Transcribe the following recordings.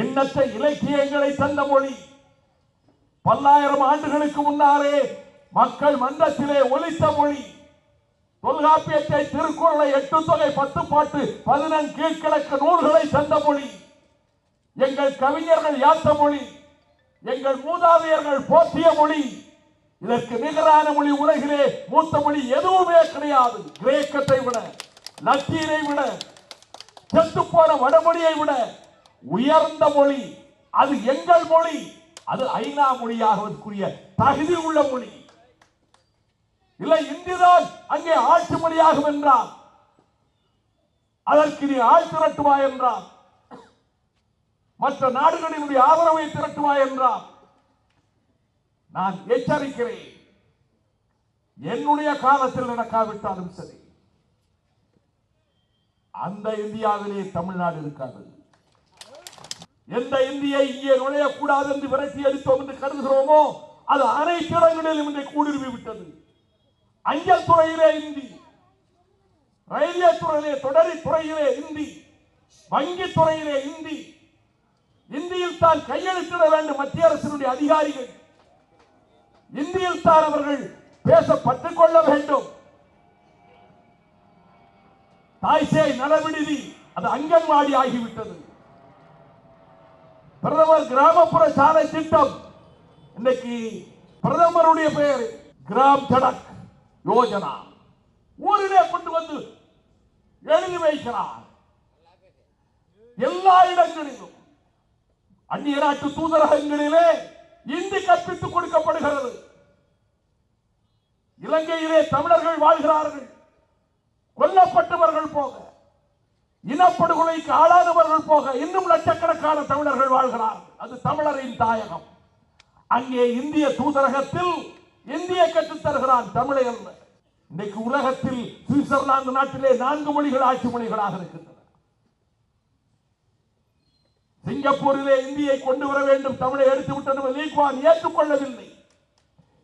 எண்ணற்ற இலக்கியங்களை தந்த மொழி. பல்லாயிரம் ஆண்டுகளுக்கு முன்னாலே மக்கள் மன்றத்திலே ஒலித்த மொழி. தொல்காப்பியத்தை திருக்குறளை எட்டு தொகை பத்து பாட்டு பதினெண் கீழ்கிழக்கு நூல்களை தந்த மொழி. எங்கள் கவிஞர்கள் யாத்த மொழி. எங்கள் மூதாதையர்கள் போற்றிய மொழி. இதற்கு நிகரான மொழி உலகிலே மூத்த மொழி எதுவுமே கிடையாது. கிரேக்கத்தை விட லத்தீனை விட செத்து போன வடமொழியை விட உயர்ந்த மொழி அது எங்கள் மொழி அது ஐநா மொழியாகுவதற்குரிய தகுதி உள்ள மொழி. இல்லை இந்திதான் அங்கே ஆட்சி மொழியாகும் என்றார் அதற்கு நீ ஆள் திரட்டுவா என்றார் மற்ற நாடுகளினுடைய ஆதரவை திரட்டுவா என்றார் நான் எச்சரிக்கிறேன். என்னுடைய காலத்தில் நடக்காவிட்டாலும் சரி அந்த இந்தியாவிலே தமிழ்நாடு இருக்காது. எந்த இந்தியை இங்கே நுழையக்கூடாது என்று விரட்டி அடித்தோம் என்று கருதுகிறோமோ அது அனைத்து இடங்களிலும் இன்றைக்கு ஊடுருவி விட்டது. அஞ்சல் துறையிலே இந்தி ரயில்வே துறையிலே தொடரி துறையிலே இந்தி வங்கி துறையிலே இந்தி. இந்தியில் தான் கையெழுத்திட வேண்டும் மத்திய அரசினுடைய அதிகாரிகள். இந்தியில் தான் அவர்கள் பேச பற்றுக் கொள்ள வேண்டும். தாய்சேய் நலவிடுதி அது அங்கன்வாடி ஆகிவிட்டது. பிரதமர் கிராமப்புற சாலை திட்டம். இன்னைக்கு பிரதமருடைய பெயர் கிராம் சடக் யோஜனா. ஊரிலே கொண்டு வந்து எழுதி வைக்கிறார். எல்லா இடங்களிலும் அந்நிய நாட்டு தூதரகங்களிலே இந்தி கற்பித்துக் கொடுக்கப்படுகிறது. இலங்கையிலே தமிழர்கள் வாழ்கிறார்கள். கொல்லப்பட்டவர்கள் போக. இனப்படுகொலைக்கு ஆளானவர்கள் போக இன்னும் லட்சக்கணக்கான தமிழர்கள் வாழ்கிறார் அது தமிழரின் தாயகம். அங்கே இந்திய தூதரகத்தில் இந்திய கற்றுத் தருகிறான் தமிழை அல்ல. இன்றைக்கு உலகத்தில் சுவிட்சர்லாந்து நாட்டிலே நான்கு மொழிகள் ஆட்சி மொழிகளாக இருக்கின்றன. சிங்கப்பூரிலே இந்தியை கொண்டு வர வேண்டும் தமிழை எடுத்து விட்டது லீக்வான் ஏற்றுக்கொள்ளவில்லை.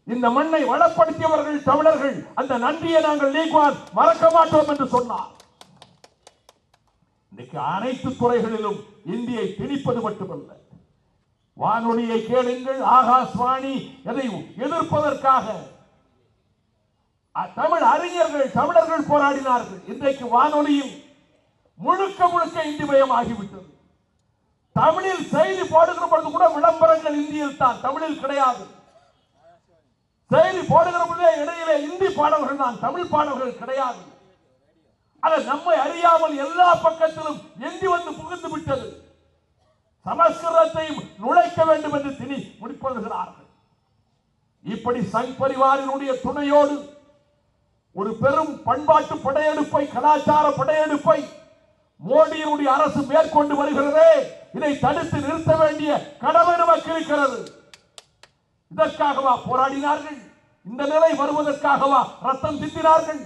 இந்த மண்ணை வளப்படுத்தியவர்கள் தமிழர்கள். அந்த நன்றியை நாங்கள் லீக்வான் மறக்க மாட்டோம் என்று சொன்னார். இன்றைக்கு அனைத்து துறைகளிலும் இந்தியை திணிப்பது மட்டுமல்ல. வானொலியை கேளுங்கள் ஆகாஷ்வாணி எதை எதிர்ப்பதற்காக? தமிழ் அறிஞர்கள் தமிழர்கள் போராடினார்கள். இன்றைக்கு வானொலியும் முழுக்க முழுக்க இந்தி மயமாகிவிட்டது தமிழில் செய்தி போடுகிற பொழுது கூட விளம்பரங்கள் இந்தியில் தான் தமிழில் கிடையாது. செய்தி போடுகிற பொழுதே இடையிலே இந்தி பாடல்கள் தான் தமிழ் பாடல்கள் கிடையாது. அது நம்மை அறியாமல் எல்லா பக்கத்திலும் எந்தி வந்து புகுந்து விட்டது. சமஸ்கிருதத்தை நுழைக்க வேண்டும் என்று திணி முடிப்பதுகிறார்கள் இப்படி சங் பரிவாரினுடைய துணையோடு ஒரு பெரும் பண்பாட்டு படையெடுப்பை கலாச்சார படையெடுப்பை மோடியினுடைய அரசு மேற்கொண்டு வருகிறதே இதை தடுத்து நிறுத்த வேண்டிய கடமை நமக்கு இருக்கிறது. இதற்காகவா போராடினார்கள்? இந்த நிலை வருவதற்காகவா ரத்தம் சிந்தினார்கள்?